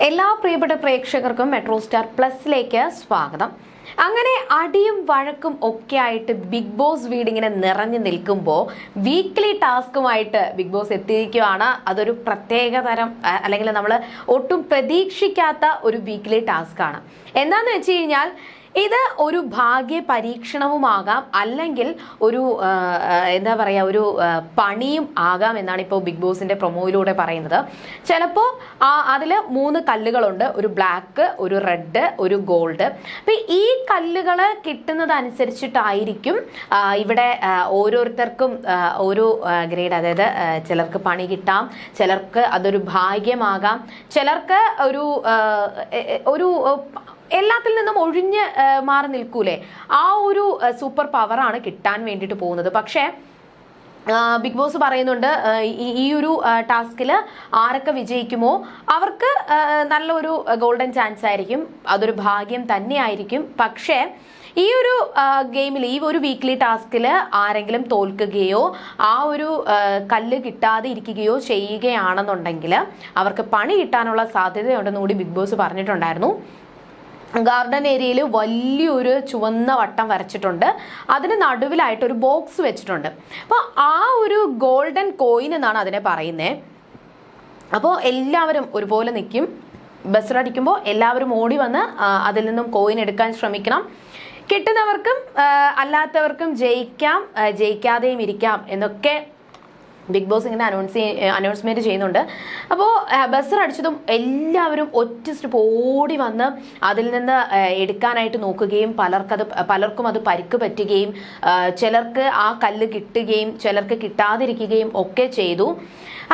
എല്ലാ പ്രിയപ്പെട്ട പ്രേക്ഷകർക്കും മെട്രോ സ്റ്റാർ പ്ലസിലേക്ക് സ്വാഗതം. അങ്ങനെ അടിയും വഴക്കും ഒക്കെ ആയിട്ട് ബിഗ് ബോസ് വീടിങ്ങനെ നിറഞ്ഞു നിൽക്കുമ്പോൾ വീക്ക്ലി ടാസ്കുമായിട്ട് ബിഗ് ബോസ് എത്തിയിരിക്കുകയാണ്. അതൊരു പ്രത്യേക തരം അല്ലെങ്കിൽ നമ്മൾ ഒട്ടും പ്രതീക്ഷിക്കാത്ത ഒരു വീക്ക്ലി ടാസ്ക് ആണ് എന്താന്ന് വെച്ച് കഴിഞ്ഞാൽ ഇത് ഒരു ഭാഗ്യ പരീക്ഷണവുമാകാം. അല്ലെങ്കിൽ ഒരു എന്താ പറയുക ഒരു പണിയും ആകാം എന്നാണ് ഇപ്പോൾ ബിഗ് ബോസിന്റെ പ്രൊമോയിലൂടെ പറയുന്നത്. ചിലപ്പോൾ അതിൽ മൂന്ന് കല്ലുകളുണ്ട്. ഒരു ബ്ലാക്ക് ഒരു റെഡ് ഒരു ഗോൾഡ് അപ്പം ഈ കല്ലുകൾ കിട്ടുന്നത് അനുസരിച്ചിട്ടായിരിക്കും ആ, ഇവിടെ ഓരോരുത്തർക്കും ഓരോ ഗ്രേഡ് അതായത് ചിലർക്ക് പണി കിട്ടാം ചിലർക്ക് അതൊരു ഭാഗ്യമാകാം. ചിലർക്ക് ഒരു ഒരു എല്ലാത്തിൽ നിന്നും ഒഴിഞ്ഞ് മാറി നിൽക്കൂലേ? ആ ഒരു സൂപ്പർ പവറാണ് കിട്ടാൻ വേണ്ടിയിട്ട് പോകുന്നത്. പക്ഷേ ബിഗ് ബോസ് പറയുന്നുണ്ട് ഈ ഒരു ടാസ്കിൽ ആരൊക്കെ വിജയിക്കുമോ അവർക്ക് നല്ലൊരു ഗോൾഡൻ ചാൻസ് ആയിരിക്കും. അതൊരു ഭാഗ്യം തന്നെയായിരിക്കും. പക്ഷേ ഈ ഒരു ഗെയിമിൽ ഈ ഒരു വീക്ക്ലി ടാസ്കിൽ ആരെങ്കിലും തോൽക്കുകയോ ആ ഒരു കല്ല് കിട്ടാതെ ഇരിക്കുകയോ ചെയ്യുകയാണെന്നുണ്ടെങ്കിൽ അവർക്ക് പണി കിട്ടാനുള്ള സാധ്യതയുണ്ടെന്ന് കൂടി ബിഗ് ബോസ് പറഞ്ഞിട്ടുണ്ടായിരുന്നു. ഗാർഡൻ ഏരിയയിൽ വലിയൊരു ചുവന്ന വട്ടം വരച്ചിട്ടുണ്ട്. അതിന് നടുവിലായിട്ട് ഒരു ബോക്സ് വെച്ചിട്ടുണ്ട്. അപ്പോൾ ആ ഒരു ഗോൾഡൻ കോയിൻ എന്നാണ് അതിനെ പറയുന്നത് അപ്പോൾ എല്ലാവരും ഒരുപോലെ നിൽക്കും ബസ്സിലടിക്കുമ്പോൾ എല്ലാവരും ഓടി വന്ന് അതിൽ നിന്നും കോയിൻ എടുക്കാൻ ശ്രമിക്കണം. കിട്ടുന്നവർക്കും അല്ലാത്തവർക്കും ജയിക്കാം ജയിക്കാതെയും ഇരിക്കാം എന്നൊക്കെ ബിഗ് ബോസ് ഇങ്ങനെ അനൗൺസ് അനൗൺസ്മെന്റ് ചെയ്യുന്നുണ്ട്. അപ്പോൾ ബസ്സർ അടിച്ചതും എല്ലാവരും ഒറ്റ സ്റ്റെപ്പ് ഓടി വന്ന് അതിൽ നിന്ന് എടുക്കാനായിട്ട് നോക്കുകയും പലർക്കത് പലർക്കും അത് പരിക്ക് പറ്റുകയും ചിലർക്ക് ആ കല്ല് കിട്ടുകയും ചിലർക്ക് കിട്ടാതിരിക്കുകയും ഒക്കെ ചെയ്തു.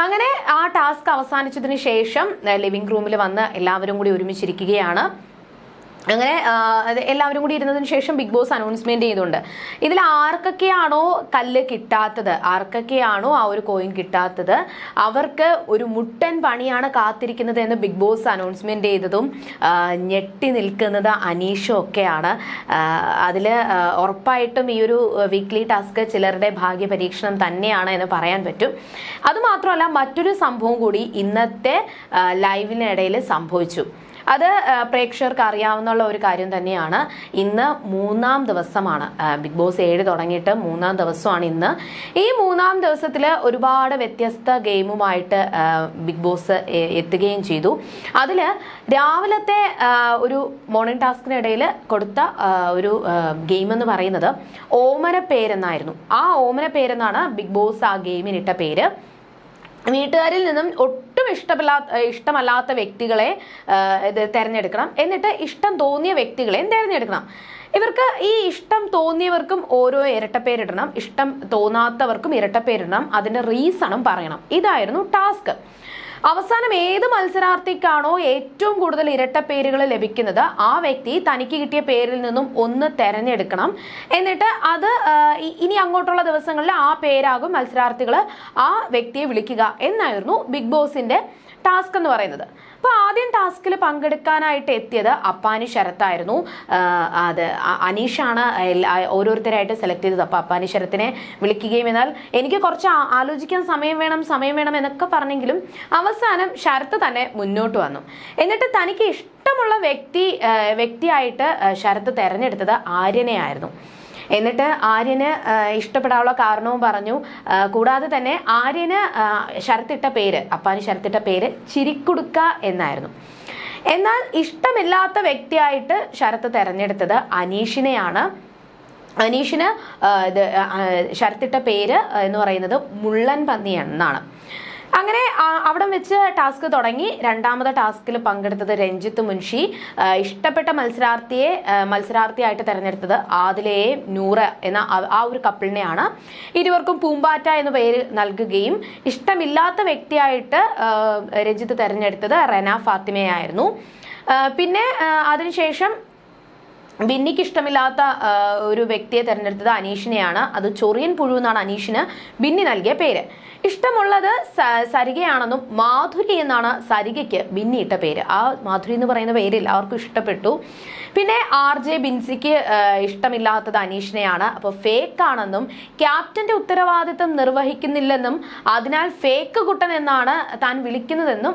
അങ്ങനെ ആ ടാസ്ക് അവസാനിച്ചതിന് ശേഷം ലിവിംഗ് റൂമിൽ വന്ന് എല്ലാവരും കൂടി ഒരുമിച്ചിരിക്കുകയാണ്. അങ്ങനെ എല്ലാവരും കൂടി ഇരുന്നതിന് ശേഷം ബിഗ് ബോസ് അനൗൺസ്മെന്റ് ചെയ്തുണ്ട്. ഇതിൽ ആർക്കൊക്കെയാണോ കല്ല് കിട്ടാത്തത്? ആർക്കൊക്കെയാണോ ആ ഒരു കോയിൻ കിട്ടാത്തത്? അവർക്ക് ഒരു മുട്ടൻ പണിയാണ് കാത്തിരിക്കുന്നത് എന്ന് ബിഗ് ബോസ് അനൗൺസ്മെന്റ് ചെയ്തതും ഞെട്ടി നിൽക്കുന്നത് അനീഷും ഒക്കെയാണ്. അതിൽ ഉറപ്പായിട്ടും ഈ ഒരു വീക്ക്ലി ടാസ്ക് ചിലരുടെ ഭാഗ്യ പരീക്ഷണം തന്നെയാണ് എന്ന് പറയാൻ പറ്റും. അതുമാത്രമല്ല മറ്റൊരു സംഭവം കൂടി ഇന്നത്തെ ലൈവിനിടയിൽ സംഭവിച്ചു. അത് പ്രേക്ഷകർക്ക് അറിയാവുന്ന ഒരു കാര്യം തന്നെയാണ്. ഇന്ന് മൂന്നാം ദിവസമാണ്. ബിഗ് ബോസ് ഏഴ് തുടങ്ങിയിട്ട് മൂന്നാം ദിവസമാണ് ഇന്ന്. ഈ മൂന്നാം ദിവസത്തിൽ ഒരുപാട് വ്യത്യസ്ത ഗെയിമുമായിട്ട് ബിഗ് ബോസ് എത്തുകയും ചെയ്തു. അതിൽ രാവിലത്തെ ഒരു മോർണിംഗ് ടാസ്കിനിടയിൽ കൊടുത്ത ഒരു ഗെയിം എന്ന് പറയുന്നത് ഓമന പേരെന്നായിരുന്നു ആ ഓമന പേരെന്നാണ് ബിഗ് ബോസ് ആ ഗെയിമിനിട്ട പേര്. വീട്ടുകാരിൽ നിന്നും ഒട്ടും ഇഷ്ടമില്ലാത്ത ഇഷ്ടമല്ലാത്ത വ്യക്തികളെ തിരഞ്ഞെടുക്കണം. എന്നിട്ട് ഇഷ്ടം തോന്നിയ വ്യക്തികളെയും തിരഞ്ഞെടുക്കണം. ഇവർക്ക് ഈ ഇഷ്ടം തോന്നിയവർക്കും ഓരോ ഇരട്ടപ്പേരിടണം. ഇഷ്ടം തോന്നാത്തവർക്കും ഇരട്ടപ്പേരിടണം. അതിന്റെ റീസണും പറയണം. ഇതായിരുന്നു ടാസ്ക് അവസാനം ഏത് മത്സരാർത്ഥിക്കാണോ ഏറ്റവും കൂടുതൽ ഇരട്ട പേരുകൾ ലഭിക്കുന്നത്? ആ വ്യക്തി തനിക്ക് കിട്ടിയ പേരിൽ നിന്നും ഒന്ന് തെരഞ്ഞെടുക്കണം. എന്നിട്ട് അത് ഇനി അങ്ങോട്ടുള്ള ദിവസങ്ങളിൽ ആ പേരാകും മത്സരാർത്ഥികൾ ആ വ്യക്തിയെ വിളിക്കുക. എന്നായിരുന്നു ബിഗ് ബോസിന്റെ ടാസ്ക് എന്ന് പറയുന്നത്. അപ്പോൾ ആദ്യം ടാസ്കിൽ പങ്കെടുക്കാനായിട്ട് എത്തിയത് അപ്പാനി ശരത്തായിരുന്നു. അത് അനീഷാണ് ഓരോരുത്തരായിട്ട് സെലക്ട് ചെയ്തത്. അപ്പോൾ അപ്പാനി ശരത്തിനെ വിളിക്കുകയും എന്നാൽ എനിക്ക് കുറച്ച് ആലോചിക്കാൻ സമയം വേണം സമയം വേണം എന്നൊക്കെ പറഞ്ഞെങ്കിലും അവസാനം ശരത്ത് തന്നെ മുന്നോട്ട് വന്നു. എന്നിട്ട് തനിക്ക് ഇഷ്ടമുള്ള വ്യക്തി വ്യക്തിയായിട്ട് ശരത്ത് തെരഞ്ഞെടുത്തത് ആര്യനെയായിരുന്നു. എന്നിട്ട് ആര്യന് ഇഷ്ടപ്പെടാനുള്ള കാരണവും പറഞ്ഞു. കൂടാതെ തന്നെ ആര്യന് ശരത്തിട്ട പേര് അപ്പാന് ശരത്തിട്ട പേര് ചിരിക്കുടുക്ക എന്നായിരുന്നു. എന്നാൽ ഇഷ്ടമില്ലാത്ത വ്യക്തിയായിട്ട് ശരത്ത് തെരഞ്ഞെടുത്തത് അനീഷിനെയാണ്. അനീഷിന് ഇത് ശരത്തിട്ട പേര് എന്ന് പറയുന്നത് മുള്ളൻ പന്നി എന്നാണ് അങ്ങനെ അവിടെ വെച്ച് ടാസ്ക് തുടങ്ങി. രണ്ടാമത്തെ ടാസ്കിൽ പങ്കെടുത്തത് രഞ്ജിത്ത് മുൻഷി. ഇഷ്ടപ്പെട്ട മത്സരാർത്ഥിയെ മത്സരാർത്ഥിയായിട്ട് തെരഞ്ഞെടുത്തത് ആദിലയെ നൂറ് എന്ന ആ- ഒരു കപ്പിളിനെയാണ്. ഇരുവർക്കും പൂമ്പാറ്റ എന്ന പേര് നൽകുകയും ഇഷ്ടമില്ലാത്ത വ്യക്തിയായിട്ട് രഞ്ജിത്ത് തിരഞ്ഞെടുത്തത് റെന ഫാത്തിമയായിരുന്നു. പിന്നെ അതിനുശേഷം ബിന്നിക്ക് ഇഷ്ടമില്ലാത്ത ഒരു വ്യക്തിയെ തിരഞ്ഞെടുത്തത് അനീഷിനെയാണ്. അത് ചൊറിയൻ പുഴു എന്നാണ് അനീഷിന് ബിന്നി നൽകിയ പേര്. ഇഷ്ടമുള്ളത് സരികയാണെന്നും മാധുരി എന്നാണ് സരികയ്ക്ക് ബിന്നിയിട്ട പേര്. ആ മാധുരി എന്ന് പറയുന്ന പേരിൽ അവർക്കും ഇഷ്ടപ്പെട്ടു. പിന്നെ ആർ ജെ ബിൻസിക്ക് ഇഷ്ടമില്ലാത്തത് അനീഷിനെയാണ്. അപ്പോൾ ഫേക്ക് ആണെന്നും ക്യാപ്റ്റന്റെ ഉത്തരവാദിത്തം നിർവഹിക്കുന്നില്ലെന്നും അതിനാൽ ഫേക്ക് കുട്ടൻ എന്നാണ് താൻ വിളിക്കുന്നതെന്നും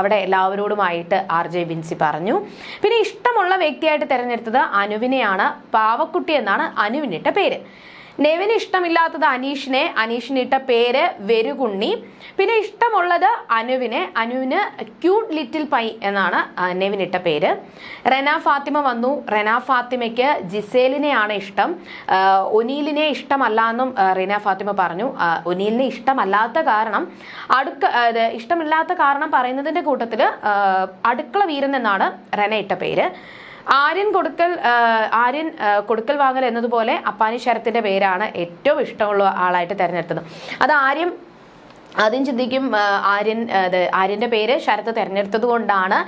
അവിടെ എല്ലാവരോടുമായിട്ട് ആർ ജെ ബിൻസി പറഞ്ഞു. പിന്നെ ഇഷ്ടമുള്ള വ്യക്തിയായിട്ട് തിരഞ്ഞെടുത്തത് അനുവിനെയാണ്. പാവക്കുട്ടി എന്നാണ് അനുവിനിട്ട പേര്. നെവിന് ഇഷ്ടമില്ലാത്തത് അനീഷിനെ. അനീഷിനിട്ട പേര് വെരുകുണ്ണി. പിന്നെ ഇഷ്ടമുള്ളത് അനുവിനെ. അനുവിന് ക്യൂട്ട് ലിറ്റിൽ പൈ എന്നാണ് നെവിനിട്ട പേര്. റെന ഫാത്തിമ വന്നു. റെന ഫാത്തിമയ്ക്ക് ജിസേലിനെയാണ് ഇഷ്ടം. ഒനീലിനെ ഇഷ്ടമല്ല എന്നും റെന ഫാത്തിമ പറഞ്ഞു. ഒനീലിനെ ഇഷ്ടമല്ലാത്ത കാരണം അടുക്ക ഇഷ്ടമില്ലാത്ത കാരണം പറയുന്നതിന്റെ കൂട്ടത്തിൽ അടുക്കള വീരൻ എന്നാണ് റെന ഇട്ട പേര്. ആര്യൻ കൊടുക്കൽ ആര്യൻ കൊടുക്കൽ വാങ്ങൽ എന്നതുപോലെ അപ്പാനി ശരത്തിന്റെ പേരാണ് ഏറ്റവും ഇഷ്ടമുള്ള ആളായിട്ട് തിരഞ്ഞെടുത്തത്. അത് ആര്യം ആദ്യം ചിന്തിക്കും ആര്യൻ ആര്യന്റെ പേര് ശരത്ത് തിരഞ്ഞെടുത്തത് കൊണ്ടാണ്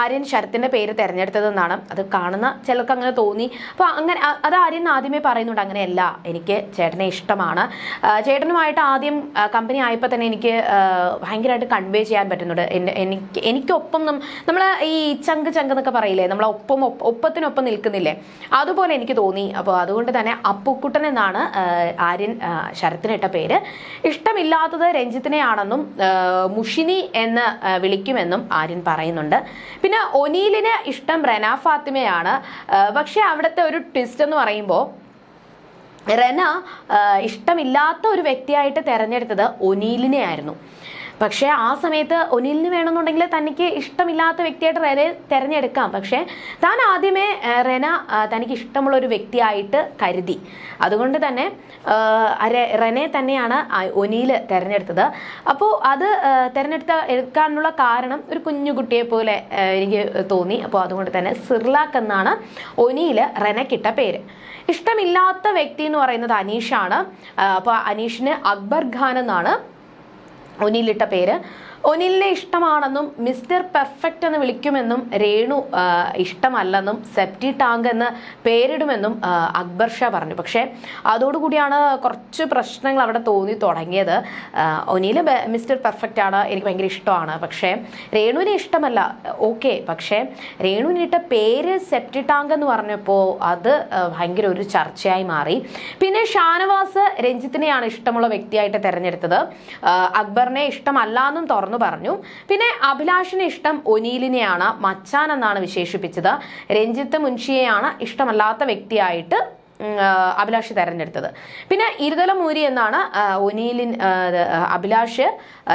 ആര്യൻ ശരത്തിന്റെ പേര് തിരഞ്ഞെടുത്തതെന്നാണ് അത് കാണുന്ന ചിലർക്ക് അങ്ങനെ തോന്നി. അപ്പോൾ അങ്ങനെ അത് ആര്യൻ ആദ്യമേ പറയുന്നുണ്ട് അങ്ങനെയല്ല എനിക്ക് ചേട്ടനെ ഇഷ്ടമാണ്. ചേട്ടനുമായിട്ട് ആദ്യം കമ്പനി ആയപ്പോൾ തന്നെ എനിക്ക് ഭയങ്കരമായിട്ട് കൺവേ ചെയ്യാൻ പറ്റുന്നുണ്ട്. എനിക്ക് എനിക്കൊപ്പം നമ്മൾ ഈ ചങ്ക് ചങ്ക് എന്നൊക്കെ പറയില്ലേ നമ്മൾ ഒപ്പം ഒപ്പത്തിനൊപ്പം നിൽക്കുന്നില്ലേ അതുപോലെ എനിക്ക് തോന്നി. അപ്പോൾ അതുകൊണ്ട് തന്നെ അപ്പുക്കുട്ടൻ എന്നാണ് ആര്യൻ ശരത്തിനിട്ട പേര്. ഇഷ്ടമില്ലാത്തത് രഞ്ജിത്തിനെയാണെന്നും മുഷിനി എന്ന് വിളിക്കുമെന്നും ആര്യൻ പറയുന്നുണ്ട്. പിന്നെ ഒനീലിന് ഇഷ്ടം റെന ഫാത്തിമയാണ്. പക്ഷെ അവിടുത്തെ ഒരു ട്വിസ്റ്റ് എന്ന് പറയുമ്പോൾ റെന ഇഷ്ടമില്ലാത്ത ഒരു വ്യക്തിയായിട്ട് തിരഞ്ഞെടുത്തത് ഒനീലിനെ ആയിരുന്നു പക്ഷേ ആ സമയത്ത് ഒനിലിന് വേണമെന്നുണ്ടെങ്കിൽ തനിക്ക് ഇഷ്ടമില്ലാത്ത വ്യക്തിയായിട്ട് റെനെ തിരഞ്ഞെടുക്കാം. പക്ഷേ താൻ ആദ്യമേ റെന തനിക്ക് ഇഷ്ടമുള്ള ഒരു വ്യക്തിയായിട്ട് കരുതി. അതുകൊണ്ട് തന്നെ റെനെ തന്നെയാണ് ഒനിൽ തിരഞ്ഞെടുത്തത്. അപ്പോൾ അത് തിരഞ്ഞെടുത്ത എടുക്കാനുള്ള കാരണം ഒരു കുഞ്ഞുകുട്ടിയെ പോലെ എനിക്ക് തോന്നി. അപ്പോൾ അതുകൊണ്ട് തന്നെ സിർലാക്ക് എന്നാണ് ഒനിയിൽ റെനക്കിട്ട പേര്. ഇഷ്ടമില്ലാത്ത വ്യക്തി എന്ന് പറയുന്നത് അനീഷാണ്. അപ്പോൾ അനീഷിന് അക്ബർ ഖാൻ എന്നാണ് ഒനിലിട്ട പേര് ഒനിലിനെ ഇഷ്ടമാണെന്നും മിസ്റ്റർ പെർഫെക്റ്റ് എന്ന് വിളിക്കുമെന്നും രേണു ഇഷ്ടമല്ലെന്നും സെപ്റ്റി ടാങ്ക് എന്ന് പേരിടുമെന്നും അക്ബർ ഷാ പറഞ്ഞു. പക്ഷേ അതോടുകൂടിയാണ് കുറച്ച് പ്രശ്നങ്ങൾ അവിടെ തോന്നി തുടങ്ങിയത്. ഒനിൽ മിസ്റ്റർ പെർഫെക്റ്റ് ആണ് എനിക്ക് ഭയങ്കര ഇഷ്ടമാണ്. പക്ഷേ രേണുവിനെ ഇഷ്ടമല്ല. ഓക്കെ പക്ഷേ രേണുവിനിട്ട പേര് സെപ്റ്റി ടാങ്ക് എന്ന് പറഞ്ഞപ്പോൾ അത് ഭയങ്കര ഒരു ചർച്ചയായി മാറി. പിന്നെ ഷാനവാസ് രഞ്ജിത്തിനെയാണ് ഇഷ്ടമുള്ള വ്യക്തിയായിട്ട് തിരഞ്ഞെടുത്തത്. അക്ബറിനെ ഇഷ്ടമല്ല എന്നും തുറന്നു പറഞ്ഞു. പിന്നെ അഭിലാഷിന് ഇഷ്ടം ഒനീലിനെയാണ് മച്ചാൻ എന്നാണ് വിശേഷിപ്പിച്ചത്. രഞ്ജിത്ത് മുൻഷിയെയാണ് ഇഷ്ടമല്ലാത്ത വ്യക്തിയായിട്ട് അഭിലാഷ് തെരഞ്ഞെടുത്തത്. പിന്നെ ഇരുതല മൂരി എന്നാണ് ഒനീലിൻ അഭിലാഷ്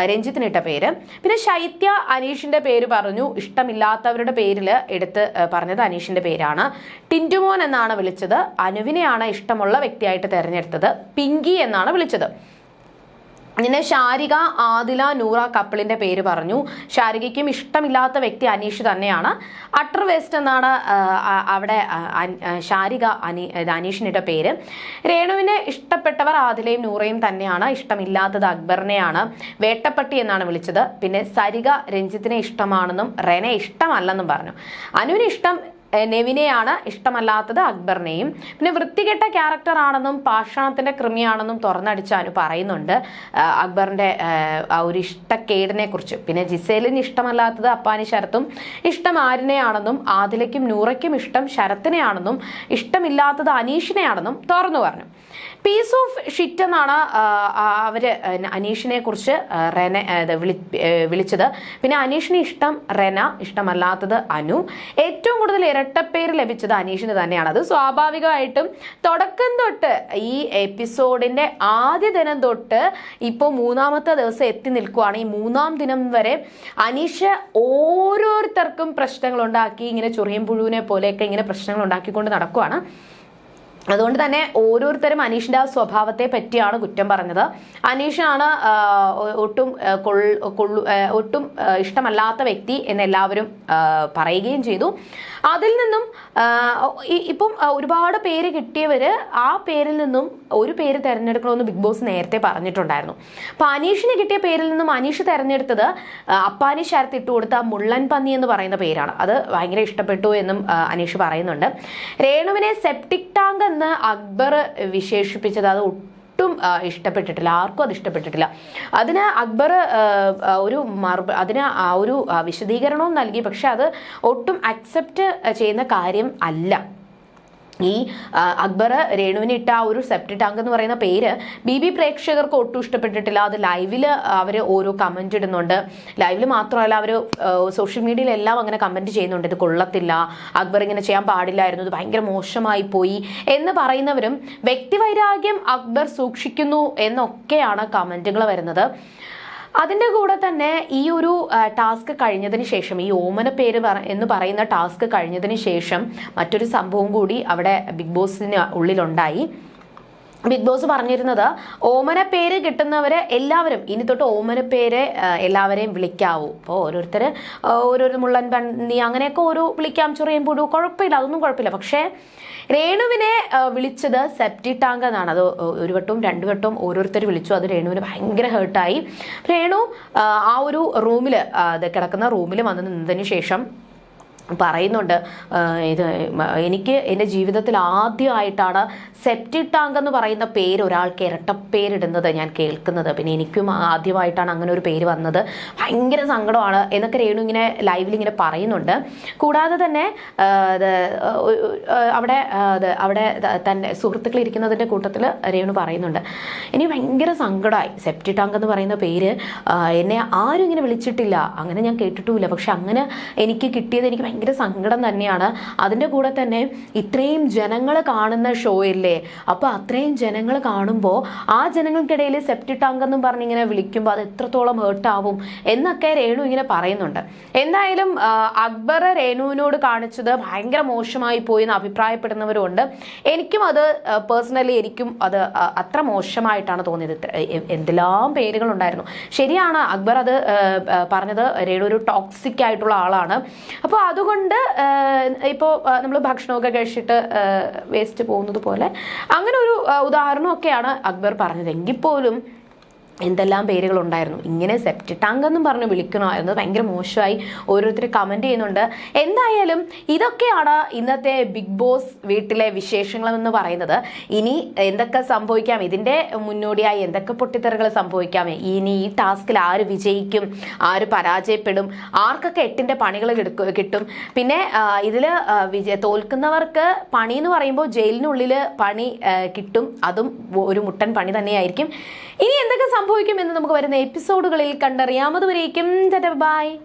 രഞ്ജിത്തിനിട്ട പേര്. പിന്നെ ശൈത്യ അനീഷിന്റെ പേര് പറഞ്ഞു. ഇഷ്ടമില്ലാത്തവരുടെ പേരിൽ എടുത്ത് പറഞ്ഞത് അനീഷിന്റെ പേരാണ്. ടിന്റുമോൻ എന്നാണ് വിളിച്ചത്. അനുവിനെയാണ് ഇഷ്ടമുള്ള വ്യക്തിയായിട്ട് തെരഞ്ഞെടുത്തത്. പിങ്കി എന്നാണ് വിളിച്ചത്. പിന്നെ ശാരിക ആദില നൂറ കപ്പിളിന്റെ പേര് പറഞ്ഞു. ശാരികയ്ക്കും ഇഷ്ടമില്ലാത്ത വ്യക്തി അനീഷ് തന്നെയാണ്. അട്ടർ വേസ്റ്റ് എന്നാണ് അവിടെ ശാരിക അനി അനീഷിനിട്ട പേര്. രേണുവിനെ ഇഷ്ടപ്പെട്ടവർ ആദിലയും നൂറയും തന്നെയാണ്. ഇഷ്ടമില്ലാത്തത് അക്ബറിനെയാണ്. വേട്ടപ്പട്ടി എന്നാണ് വിളിച്ചത്. പിന്നെ സരിക രഞ്ജിത്തിനെ ഇഷ്ടമാണെന്നും റെനെ ഇഷ്ടമല്ലെന്നും പറഞ്ഞു. അനുവിന് ഇഷ്ടം നെവിനെയാണ് ഇഷ്ടമല്ലാത്തത് അക്ബറിനെയും. പിന്നെ വൃത്തികെട്ട ക്യാരക്ടർ ആണെന്നും പാഷാണത്തിന്റെ കൃമിയാണെന്നും തുറന്നടിച്ചാനു പറയുന്നുണ്ട്. അക്ബറിന്റെ ആ ഒരു ഇഷ്ടക്കേടിനെ കുറിച്ച്. പിന്നെ ജിസേലിന് ഇഷ്ടമല്ലാത്തത് അപ്പാനി ശരത്തും. ഇഷ്ടം ആരിനെയാണെന്നും ആദിലയ്ക്കും നൂറയ്ക്കും ഇഷ്ടം ശരത്തിനെയാണെന്നും ഇഷ്ടമില്ലാത്തത് അനീഷിനെയാണെന്നും തുറന്നു പറഞ്ഞു. പീസ് ഓഫ് ഷിറ്റ് എന്നാണ് അവർ അനീഷിനെ കുറിച്ച് റെന വിളി വിളിച്ചത്. പിന്നെ അനീഷിന് ഇഷ്ടം റെന ഇഷ്ടമല്ലാത്തത് അനു. ഏറ്റവും കൂടുതൽ ഇരട്ടപ്പേര് ലഭിച്ചത് അനീഷിന് തന്നെയാണ്. അത് സ്വാഭാവികമായിട്ടും തുടക്കം തൊട്ട് ഈ എപ്പിസോഡിന്റെ ആദ്യ ദിനം തൊട്ട് ഇപ്പോൾ മൂന്നാമത്തെ ദിവസം എത്തി നിൽക്കുകയാണ് ഈ മൂന്നാം ദിനം വരെ അനീഷ് ഓരോരുത്തർക്കും പ്രശ്നങ്ങൾ ഉണ്ടാക്കി ഇങ്ങനെ ചൊറിയും പുഴുവിനെ പോലെയൊക്കെ ഇങ്ങനെ പ്രശ്നങ്ങൾ ഉണ്ടാക്കിക്കൊണ്ട് നടക്കുവാണ്. അതുകൊണ്ട് തന്നെ ഓരോരുത്തരും അനീഷിന്റെ ആ സ്വഭാവത്തെ പറ്റിയാണ് കുറ്റം പറഞ്ഞത്. അനീഷാണ് ഒട്ടും കൊള്ളു ഒട്ടും ഇഷ്ടമല്ലാത്ത വ്യക്തി എന്ന് എല്ലാവരും പറയുകയും ചെയ്തു. അതിൽ നിന്നും ഇപ്പം ഒരുപാട് പേര് കിട്ടിയവര് ആ പേരിൽ നിന്നും ഒരു പേര് തിരഞ്ഞെടുക്കണമെന്ന് ബിഗ് ബോസ് നേരത്തെ പറഞ്ഞിട്ടുണ്ടായിരുന്നു. അപ്പൊ അനീഷിന് കിട്ടിയ പേരിൽ നിന്നും അനീഷ് തിരഞ്ഞെടുത്തത് അപ്പാനി ശരത്ത് ഇട്ട് കൊടുത്ത മുള്ളൻ പന്നി എന്ന് പറയുന്ന പേരാണ്. അത് ഭയങ്കര ഇഷ്ടപ്പെട്ടു എന്നും അനീഷ് പറയുന്നുണ്ട്. രേണുവിനെ സെപ്റ്റിക് ടാങ്ക് എന്ന് അക്ബർ വിശേഷിപ്പിച്ചത് അത് ഒട്ടും ഇഷ്ടപ്പെട്ടിട്ടില്ല. ആർക്കും അത് ഇഷ്ടപ്പെട്ടിട്ടില്ല. അതിന് അക്ബർ ഒരു മറുപ അതിന് ആ ഒരു വിശദീകരണവും നൽകി. പക്ഷെ അത് ഒട്ടും അക്സെപ്റ്റ് ചെയ്യുന്ന കാര്യം അല്ല. ഈ അക്ബർ രേണുവിന് ഇട്ട ആ ഒരു സെപ്റ്റ് ടാങ്ക് എന്ന് പറയുന്ന പേര് ബി ബി പ്രേക്ഷകർക്ക് ഒട്ടും ഇഷ്ടപ്പെട്ടിട്ടില്ല. അത് ലൈവിൽ അവർ ഓരോ കമന്റ് ഇടുന്നുണ്ട്. ലൈവിൽ മാത്രമല്ല അവർ സോഷ്യൽ മീഡിയയിലെല്ലാം അങ്ങനെ കമന്റ് ചെയ്യുന്നുണ്ട്. ഇത് കൊള്ളത്തില്ല. അക്ബർ ഇങ്ങനെ ചെയ്യാൻ പാടില്ലായിരുന്നു. ഇത് ഭയങ്കര മോശമായി പോയി എന്ന് പറയുന്നവരും വ്യക്തിവൈരാഗ്യം അക്ബർ സൂക്ഷിക്കുന്നു എന്നൊക്കെയാണ് കമന്റുകൾ വരുന്നത്. അതിന്റെ കൂടെ തന്നെ ഈ ഒരു ടാസ്ക് കഴിഞ്ഞതിന് ശേഷം ഈ ഓമന പേര് എന്ന് പറയുന്ന ടാസ്ക് കഴിഞ്ഞതിന് ശേഷം മറ്റൊരു സംഭവം കൂടി അവിടെ ബിഗ് ബോസിന് ഉള്ളിലുണ്ടായി. ബിഗ് ബോസ് പറഞ്ഞിരുന്നത് ഓമന പേര് കിട്ടുന്നവരെ എല്ലാവരും ഇനി തൊട്ട് ഓമന പേര് എല്ലാവരെയും വിളിക്കാവൂ. അപ്പോൾ ഓരോരുത്തർ ഓരോരു മുള്ളൻ പന്നി അങ്ങനെയൊക്കെ ഓരോ വിളിക്കാം ചൊറിയും പൂടും കുഴപ്പമില്ല അതൊന്നും കുഴപ്പമില്ല. പക്ഷേ രേണുവിനെ വിളിച്ചത് സെപ്റ്റി ടാങ്ക് എന്നാണ്. അത് ഒരു വട്ടവും രണ്ടു വട്ടവും ഓരോരുത്തർ വിളിച്ചു. അത് രേണുവിന് ഭയങ്കര ഹേർട്ടായി രേണു ആ ഒരു റൂമിൽ കിടക്കുന്ന റൂമിൽ വന്ന് നിന്നതിന് ശേഷം പറയുന്നുണ്ട് ഇത് എനിക്ക് എന്റെ ജീവിതത്തിൽ ആദ്യമായിട്ടാണ് സെപ്റ്റി ടാങ്ക് എന്ന് പറയുന്ന പേര് ഒരാൾക്ക് ഇരട്ടപ്പേരിടുന്നത് ഞാൻ കേൾക്കുന്നത്. പിന്നെ എനിക്കും ആദ്യമായിട്ടാണ് അങ്ങനെ ഒരു പേര് വന്നത്. ഭയങ്കര സങ്കടമാണ് എന്നൊക്കെ രേണു ഇങ്ങനെ ലൈവിൽ ഇങ്ങനെ പറയുന്നുണ്ട്. കൂടാതെ തന്നെ അവിടെ അവിടെ തന്നെ സുഹൃത്തുക്കൾ ഇരിക്കുന്നതിന്റെ കൂട്ടത്തിൽ രേണു പറയുന്നുണ്ട്. എനിക്ക് ഭയങ്കര സങ്കടമായി സെപ്റ്റി ടാങ്ക് എന്ന് പറയുന്ന പേര് എന്നെ ആരും ഇങ്ങനെ വിളിച്ചിട്ടില്ല. അങ്ങനെ ഞാൻ കേട്ടിട്ടുമില്ല. പക്ഷെ അങ്ങനെ എനിക്ക് കിട്ടിയത് എനിക്ക് ഭയങ്കര സങ്കടം തന്നെയാണ്. അതിന്റെ കൂടെ തന്നെ ഇത്രയും ജനങ്ങൾ കാണുന്ന ഷോ ഷോയില്ലേ അപ്പോൾ അത്രയും ജനങ്ങൾ കാണുമ്പോൾ ആ ജനങ്ങൾക്കിടയിൽ സെപ്റ്റി ടാങ്ക് എന്നും പറഞ്ഞ് ഇങ്ങനെ വിളിക്കുമ്പോൾ അത് എത്രത്തോളം ഹേർട്ടാവും എന്നൊക്കെ രേണു ഇങ്ങനെ പറയുന്നുണ്ട്. എന്തായാലും അക്ബർ രേണുവിനോട് കാണിച്ചത് ഭയങ്കര മോശമായി പോയി എന്ന് അഭിപ്രായപ്പെടുന്നവരുണ്ട് എനിക്കും അത് പേഴ്സണലി എനിക്കും അത് അത്ര മോശമായിട്ടാണ് തോന്നിയത്. എന്തെല്ലാം പേരുകളുണ്ടായിരുന്നു. ശരിയാണ് അക്ബർ അത് പറഞ്ഞത്. രേണു ഒരു ടോക്സിക് ആയിട്ടുള്ള ആളാണ്. അപ്പോൾ അതുകൊണ്ട് ഇപ്പോൾ നമ്മൾ ഭക്ഷണമൊക്കെ കഴിച്ചിട്ട് വേസ്റ്റ് പോകുന്നത് പോലെ. അങ്ങനെ ഒരു ഉദാഹരണമൊക്കെയാണ് അക്ബർ പറഞ്ഞത്. എങ്കിൽ പോലും എന്തെല്ലാം പേരുകളുണ്ടായിരുന്നു. ഇങ്ങനെ സെപ്റ്റ് ടാങ്ക് എന്നും പറഞ്ഞ് വിളിക്കണമായിരുന്നു ഭയങ്കര മോശമായി ഓരോരുത്തർ കമന്റ് ചെയ്യുന്നുണ്ട്. എന്തായാലും ഇതൊക്കെയാണ് ഇന്നത്തെ ബിഗ് ബോസ് വീട്ടിലെ വിശേഷങ്ങളെന്ന് പറയുന്നത്. ഇനി എന്തൊക്കെ സംഭവിക്കാം? ഇതിന്റെ മുന്നോടിയായി എന്തൊക്കെ പൊട്ടിത്തെറികൾ സംഭവിക്കാം? ഇനി ഈ ടാസ്കിൽ ആര് വിജയിക്കും? ആര് പരാജയപ്പെടും? ആർക്കൊക്കെ എട്ടിന്റെ പണികൾ കിട്ടും? പിന്നെ ഇതിൽ വിജയ തോൽക്കുന്നവർക്ക് പണി എന്ന് പറയുമ്പോൾ ജയിലിനുള്ളിൽ പണി കിട്ടും. അതും ഒരു മുട്ടൻ പണി തന്നെയായിരിക്കും. ഇനി എന്തൊക്കെ സംഭവിക്കും എന്ന് നമുക്ക് വരുന്ന എപ്പിസോഡുകളിൽ കണ്ടറിയാം. അതുവരേക്കും ബൈ.